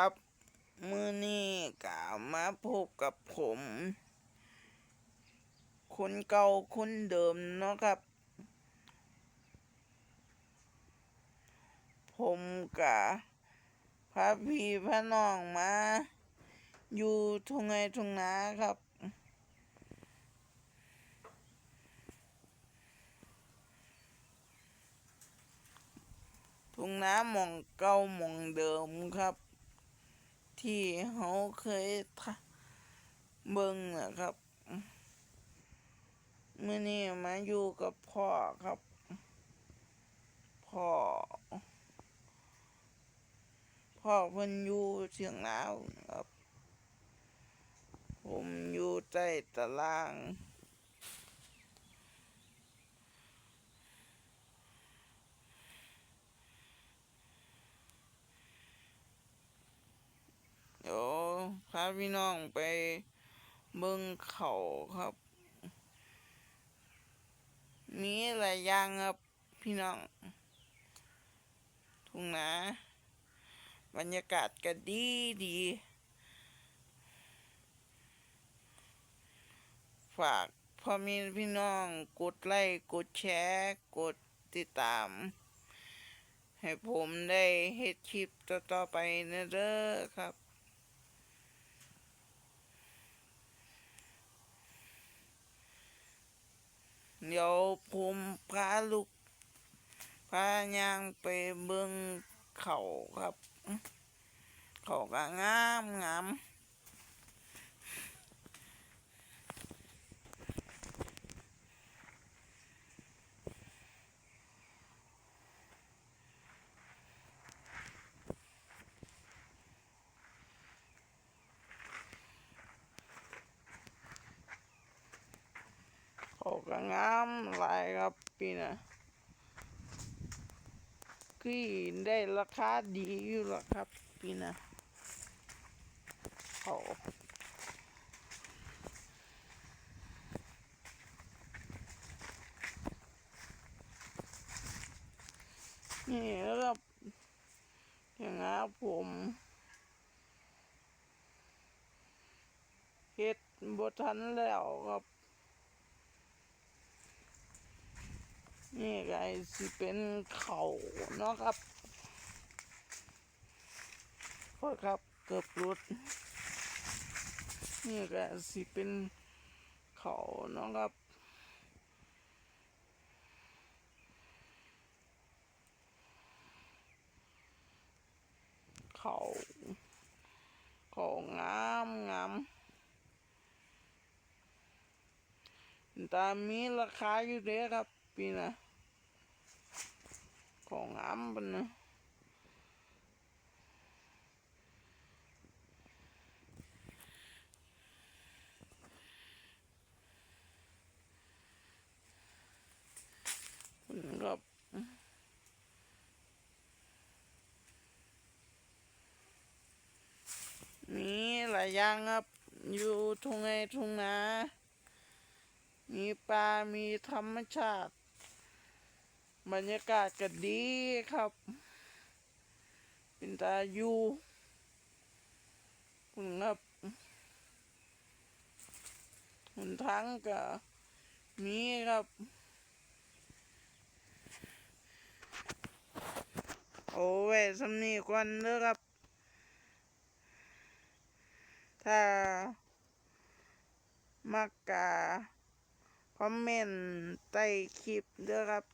ครับ มือนี้กามาพบกับผม คนเก่าคนเดิมเนาะครับ ผมกะพาพี่พาน้องมา อยู่ทุ่งไงทุ่งนาครับทุ่งนาหมองเก่าหมองเดิมครับ ที่เขาเคยทะเบิ่งนะครับเมื่อนี้มาอยู่กับพ่อครับ พ่อ พ่อเพิ่นอยู่เชียงราวครับ ผมอยู่ใต้ตาราง เดี๋ยว พาพี่น้องไปเบิ่งเขาครับ มีหลายอย่างครับพี่น้อง ทุ่งนาบรรยากาศก็ดีดี ฝากพ่อแมีพี่น้องกดไลค์กดแชร์กดติดตาม ให้ผมได้เฮ็ดคลิปต่อๆไปนะเด้อครับ เดี๋ยวผมพาลูกพายางไปเบิ่งเขาครับ เขาก็งามงาม เขาก็งามหลายครับปีน่ะคือได้ราคาดีอยู่หรอกครับปีน่ะเขานี่ครับอย่างงี้ผมเฮ็ดบทันแล้วครับ นี่ไอ้สิเป็นเขาเนาะครับโทษครับเกือบหลุด นี่ก็สิเป็นเขาเนาะครับเขาเขางามงามแต่มีราคาอยู่เด้อครับปีน่ะ ของงามปนนะครับมีหลายอย่างครับ อยู่ทุ่งไงทุ่งนา มีปลา มีธรรมชาติ บรรยากาศก็ดีครับ เป็นตาอยู่คุณครับหนทางก็มีครับ โอ้เว้ยสำนีก่อนเด้อครับ ถ้า มักกาคอมเมนต์ใต้คลิปเด้อครับ